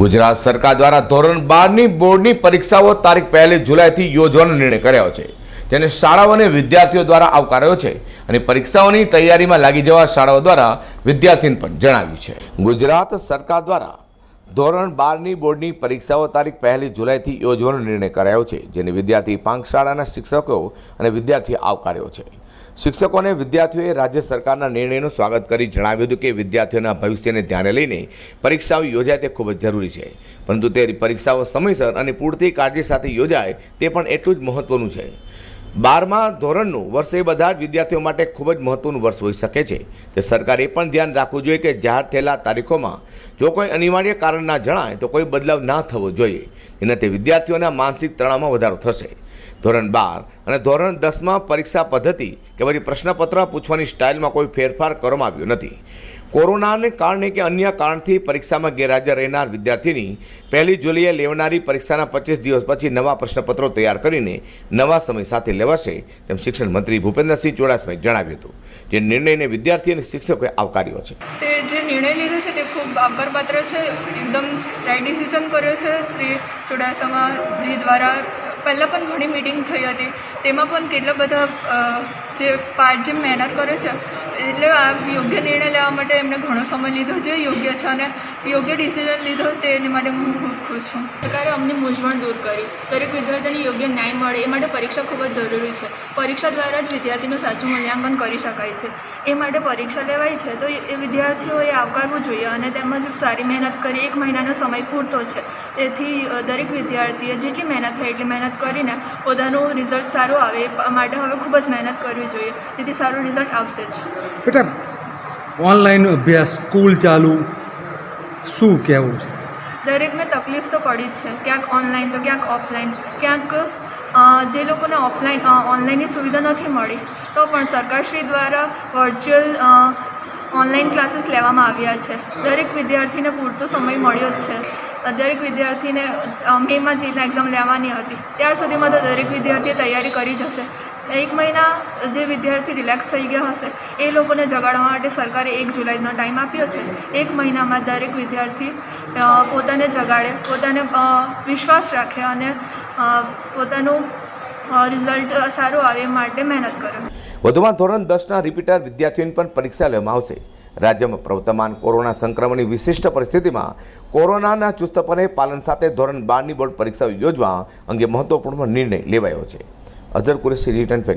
ગુજરાત સરકાર દ્વારા ધોરણ બારની બોર્ડની પરીક્ષાઓ તારીખ પહેલી જુલાઈથી યોજવાનો નિર્ણય કર્યો છે. જેને શાળાઓ અને વિદ્યાર્થીઓ દ્વારા આવકાર્યો છે અને પરીક્ષાઓની તૈયારીમાં લાગી જવા શાળાઓ દ્વારા વિદ્યાર્થીને પણ જણાવ્યું છે. ગુજરાત સરકાર દ્વારા ધોરણ બારની બોર્ડની પરીક્ષાઓ તારીખ પહેલી જુલાઈથી યોજવાનો નિર્ણય કરાયો છે, જેને વિદ્યાર્થી પાંખ શાળાના શિક્ષકો અને વિદ્યાર્થીઓ આવકાર્યો છે. શિક્ષકો અને વિદ્યાર્થીઓએ રાજ્ય સરકારના નિર્ણયનું સ્વાગત કરી જણાવ્યું હતું કે વિદ્યાર્થીઓના ભવિષ્યને ધ્યાને લઈને પરીક્ષાઓ યોજાય તે ખૂબ જ જરૂરી છે. પરંતુ તે પરીક્ષાઓ સમયસર અને પૂરતી કાળજી સાથે યોજાય તે પણ એટલું જ મહત્વનું છે. બારમા ધોરણનું વર્ષ એ બધા જ વિદ્યાર્થીઓ માટે ખૂબ જ મહત્ત્વનું વર્ષ હોઈ શકે છે. તે સરકારે એ પણ ધ્યાન રાખવું જોઈએ કે જાહેર થયેલા તારીખોમાં જો કોઈ અનિવાર્ય કારણ ના જણાય તો કોઈ બદલાવ ના થવો જોઈએ. એનાથી વિદ્યાર્થીઓના માનસિક તણાવમાં વધારો થશે. ધોરણ બાર અને ધોરણ દસમાં પરીક્ષા પદ્ધતિ કે પછી પ્રશ્નપત્ર પૂછવાની સ્ટાઇલમાં કોઈ ફેરફાર કરવામાં આવ્યો નથી. કોરોનાને કારણે કે અન્ય કારણથી પરીક્ષામાં ગેરહાજર રહેનાર વિદ્યાર્થીની પહેલી જુલાઈએ લેવનારી પરીક્ષાના પચીસ દિવસ પછી નવા પ્રશ્નપત્રો તૈયાર કરીને નવા સમય સાથે લેવાશે તેમ શિક્ષણ મંત્રી ભૂપેન્દ્રસિંહ ચુડાસમાએ જણાવ્યું હતું. જે નિર્ણયને વિદ્યાર્થી અને શિક્ષકોએ આવકાર્યો છે. તે જે નિર્ણય લીધો છે તે ખૂબ આવકારપાત્ર છે. એકદમ રાઈટ ડિસિઝન કર્યો છે. શ્રી ચુડાસમાજી દ્વારા પહેલાં પણ ઘણી મિટિંગ થઈ હતી. તેમાં પણ કેટલા બધા જે પાર્ટ જે મહેનત કરે છે એટલે આ યોગ્ય નિર્ણય લેવા માટે એમને ઘણો સમય લીધો જે યોગ્ય છે અને યોગ્ય ડિસિઝન લીધો તેની માટે હું ખૂબ ખુશ છું. સરકારે અમને મૂંઝવણ દૂર કરી. દરેક વિદ્યાર્થીને યોગ્ય ન્યાય મળે એ માટે પરીક્ષા ખૂબ જ જરૂરી છે. પરીક્ષા દ્વારા જ વિદ્યાર્થીનું સાચું મૂલ્યાંકન કરી શકાય છે. એ માટે પરીક્ષા લેવાય છે તો એ વિદ્યાર્થીઓએ આવકારવું જોઈએ અને તેમજ સારી મહેનત કરી. એક મહિનાનો સમય પૂરતો છે. તેથી દરેક વિદ્યાર્થીએ જેટલી મહેનત થાય એટલી મહેનત કરીને પોતાનું રિઝલ્ટ સારું આવે. એ માટે હવે ખૂબ જ મહેનત કરવી જોઈએ. તેથી સારું રિઝલ્ટ આવશે જ. બેટા ઓનલાઈન અભ્યાસ સ્કૂલ ચાલુ. શું કહેવું છે? દરેકને તકલીફ તો પડી જ છે. ક્યાંક ઓનલાઈન તો ક્યાંક ઓફલાઈન ક્યાંક જે લોકોને ઓફલાઈન ઓનલાઈનની સુવિધા નથી મળી, તો પણ સરકારશ્રી દ્વારા વર્ચ્યુઅલ ઓનલાઈન ક્લાસીસ લેવામાં આવ્યા છે. દરેક વિદ્યાર્થીને પૂરતો સમય મળ્યો જ છે. દરેક વિદ્યાર્થીને મેમાં જે એક્ઝામ લેવાની હતી. ત્યાર સુધીમાં તો દરેક વિદ્યાર્થીએ તૈયારી કરી જ હશે. એક મહિના જે વિદ્યાર્થી રિલેક્સ થઈ ગયા હશે, એ લોકોને જગાડવા માટે સરકારે એક જુલાઈનો ટાઈમ આપ્યો છે. એક મહિનામાં દરેક વિદ્યાર્થી પોતાને જગાડે, પોતાને વિશ્વાસ રાખે અને પોતાનું રિઝલ્ટ સારું આવે માટે મહેનત કરે. વધુમાં ધોરણ દસના રિપીટર વિદ્યાર્થીઓની પણ પરીક્ષા લેવામાં આવશે. રાજ્યમાં પ્રવર્તમાન કોરોના સંક્રમણની વિશિષ્ટ પરિસ્થિતિમાં કોરોનાના ચુસ્તપણે પાલન સાથે ધોરણ બારની બોર્ડ પરીક્ષાઓ યોજવા અંગે મહત્વપૂર્ણ નિર્ણય લેવાયો છે. other could is irritant